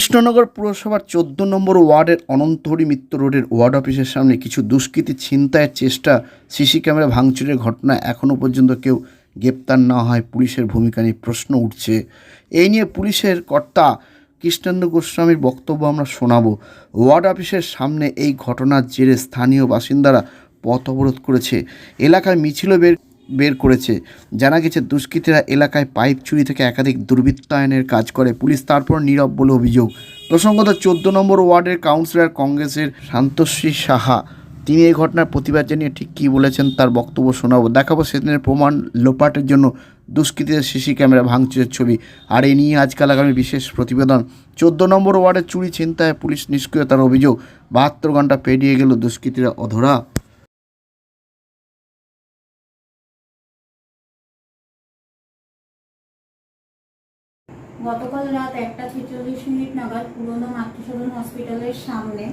কৃষ্ণনগর পুরসভার চোদ্দ নম্বর ওয়ার্ডের অনন্তহরি মিত্র রোডের ওয়ার্ড অফিসের সামনে কিছু দুষ্কৃতী ছিনতাইয়ের চেষ্টা, সিসি ক্যামেরা ভাঙচুরের ঘটনা এখনও পর্যন্ত কেউ গ্রেপ্তার না হয় পুলিশের ভূমিকা নিয়ে প্রশ্ন উঠছে। এই নিয়ে পুলিশের কর্তা কৃষ্ণেন্দু গোস্বামীর বক্তব্য আমরা শোনাবো। ওয়ার্ড অফিসের সামনে এই ঘটনার জেরে স্থানীয় বাসিন্দারা পথ অবরোধ করেছে। এলাকায় মিছিল বের বের করেছে। জানা গেছে, দুষ্কৃতীরা এলাকায় পাইপ চুরি থেকে একাধিক দুর্বৃত্তায়নের কাজ করে। পুলিশ তারপর নীরব বলে অভিযোগ। প্রসঙ্গত, চোদ্দ নম্বর ওয়ার্ডের কাউন্সিলর কংগ্রেসের শান্তশ্রী সাহা। তিনি এই ঘটনার প্রতিবাদ জানিয়ে ঠিক কী বলেছেন তার বক্তব্য শোনাবো। দেখাবো সেদিনের প্রমাণ লোপাটের জন্য দুষ্কৃতীদের সিসি ক্যামেরা ভাঙচুরের ছবি। আর এই নিয়ে আজকাল আগামী বিশেষ প্রতিবেদন। চোদ্দ নম্বর ওয়ার্ডের চুরি চিন্তায় পুলিশ নিষ্ক্রিয়তার অভিযোগ। বাহাত্তর ঘণ্টা পেরিয়ে গেল দুষ্কৃতীরা অধরা। গতকাল রাত একটা ছেচল্লিশ মিনিট নাগাদ পুরনো মাতৃসদন হসপিটালের সামনে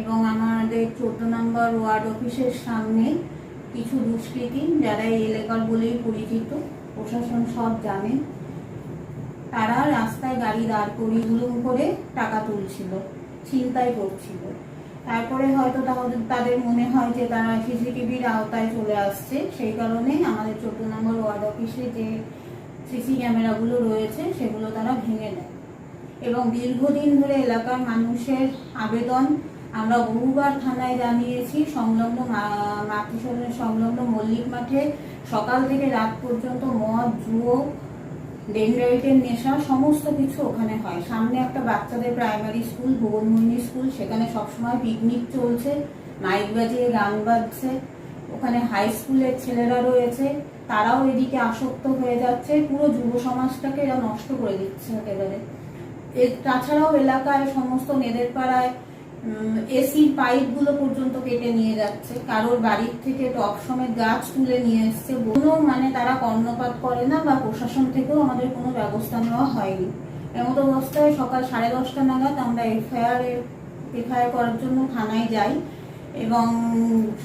এবং আমাদের চোদ্দ নম্বর ওয়ার্ড অফিসের সামনে কিছু দুষ্কৃতী যারা এই এলাকার বলেই পরিচিত, প্রশাসন সব জানে, তারা রাস্তায় গাড়ি দাঁড় গুলুম করে টাকা তুলছিল, ছিনতাই করছিল। তারপরে হয়তো তাহলে তাদের মনে হয় যে তারা সিসিটিভির আওতায় চলে আসছে, সেই কারণে আমাদের চোদ্দ নম্বর ওয়ার্ড অফিসে যে সিসি ক্যামেরাগুলো রয়েছে, সেগুলো তারা ভেঙে দেয় এবং দীর্ঘদিন ধরে এলাকার মানুষের আবেদন আমরা বহুবার থানায় জানিয়েছি, সংলগ্ন মা- মাতৃসদনের সংলগ্ন মল্লিক মাঠে সকাল থেকে রাত পর্যন্ত মদ, জুয়ো, ডেনড্রাইটের নেশা সমস্ত কিছু ওখানে হয়। সামনে একটা বাচ্চাদের প্রাইমারি স্কুল ভুবনমন্ডি স্কুল, সেখানে সবসময় পিকনিক চলছে, মাইক বাজিয়ে গান বাজছে। ওখানে হাই স্কুলের ছেলেরা রয়েছে, তারাও এদিকে আসক্ত হয়ে যাচ্ছে, পুরো যুব সমাজটাকে এরা নষ্ট করে দিচ্ছে একেবারে। তাছাড়াও এলাকায় সমস্ত মেয়েদের পাড়ায় এসির পাইপগুলো পর্যন্ত কেটে নিয়ে যাচ্ছে। কারোর বাড়ির থেকে টপ সমেত গাছ তুলে নিয়ে এসছে। কোনো মানে তারা কর্ণপাত করে না বা প্রশাসন থেকেও আমাদের কোনো ব্যবস্থা নেওয়া হয়নি। এমত অবস্থায় সকাল সাড়ে দশটা নাগাদ আমরা এফআইআর এফআইআর করার জন্য থানায় যাই। এবং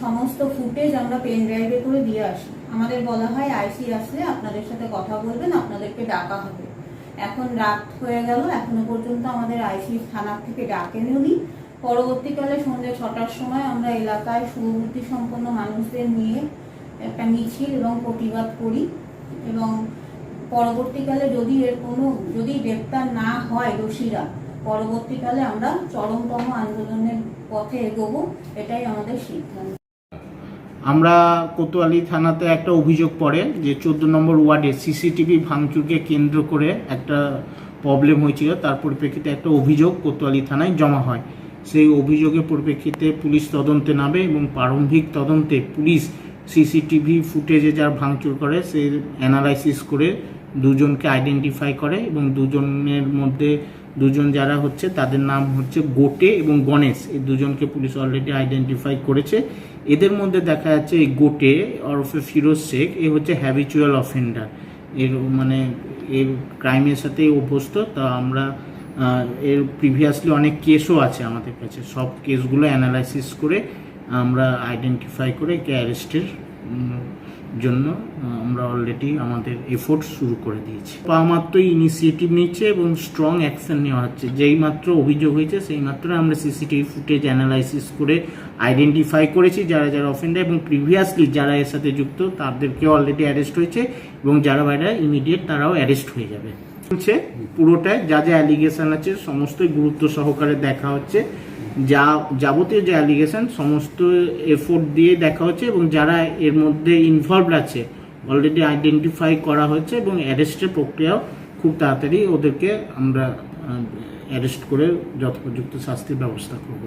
সমস্ত ফুটেজ আমরা পেন ড্রাইভে করে দিয়ে আসি। আমাদের বলা হয় আইসি আসলে আপনাদের সাথে কথা বলবেন, আপনাদেরকে ডাকা হবে। এখন রাত হয়ে গেল, এখনও পর্যন্ত আমাদের আইসি থানার থেকে ডাকেন উনি। পরবর্তীকালে সন্ধ্যে ছটার সময় আমরা এলাকায় সুবুদ্ধি সম্পন্ন মানুষদের নিয়ে একটা মিছিল এবং প্রতিবাদ করি এবং পরবর্তীকালে যদি এর কোনো, যদি গ্রেপ্তার না হয় দোষীরা পরবর্তীকালে আমরা চরমতম আন্দোলনের পথে এগোবো, এটাই আমাদের সিদ্ধান্ত। আমরা কোতোয়ালি থানাতে একটা অভিযোগ পড়ে যে চোদ্দ নম্বর ওয়ার্ডে সিসিটিভি ভাঙচুরকে কেন্দ্র করে একটা প্রবলেম হয়েছিল। তার পরিপ্রেক্ষিতে একটা অভিযোগ কোতোয়ালি থানায় জমা হয়। সেই অভিযোগের পরিপ্রেক্ষিতে পুলিশ তদন্তে নামে এবং প্রারম্ভিক তদন্তে পুলিশ সিসিটিভি ফুটেজে যারা ভাঙচুর করে, সে অ্যানালাইসিস করে দুজনকে আইডেন্টিফাই করে এবং দুজনের মধ্যে দুজন যারা হচ্ছে, তাদের নাম হচ্ছে গোটে এবং গণেশ। এই দুজনকে পুলিশ অলরেডি আইডেন্টিফাই করেছে। এদের মধ্যে দেখা যাচ্ছে এই গোটে ওরফে ফিরোজ শেখ এ হচ্ছে হ্যাবিচুয়াল অফেন্ডার এর মানে এর ক্রাইমের সাথে অভ্যস্ত, তা আমরা এর প্রিভিয়াসলি অনেক কেসও আছে আমাদের কাছে। সব কেসগুলো অ্যানালাইসিস করে আমরা আইডেন্টিফাই করে একে অ্যারেস্টের জন্য আমরা অলরেডি আমাদের এফোর্ট শুরু করে দিয়েছি। মাত্রই ইনিশিয়েটিভ নিচ্ছে এবং স্ট্রং অ্যাকশন নেওয়া হচ্ছে। যেই মাত্র অভিযোগ হয়েছে, সেই মাত্র আমরা সিসিটিভি ফুটেজ অ্যানালাইসিস করে আইডেন্টিফাই করেছি যারা যারা অফেন্ডার এবং প্রিভিয়াসলি যারা এর সাথে যুক্ত, তাদেরকে অলরেডি অ্যারেস্ট হয়েছে এবং যারা বাইরে ইমিডিয়েট তারাও অ্যারেস্ট হয়ে যাবে। হচ্ছে পুরোটায় যা যা অ্যালিগেশন আছে সমস্তই গুরুত্ব সহকারে দেখা হচ্ছে। যা যাবতীয় যে অ্যালিগেশন সমস্ত এফোর্ট দিয়ে দেখা হচ্ছে এবং যারা এর মধ্যে ইনভলভড আছে অলরেডি আইডেন্টিফাই করা হচ্ছে এবং অ্যারেস্টের প্রক্রিয়াও খুব তাড়াতাড়ি ওদেরকে আমরা অ্যারেস্ট করে যথোপযুক্ত শাস্তির ব্যবস্থা করব।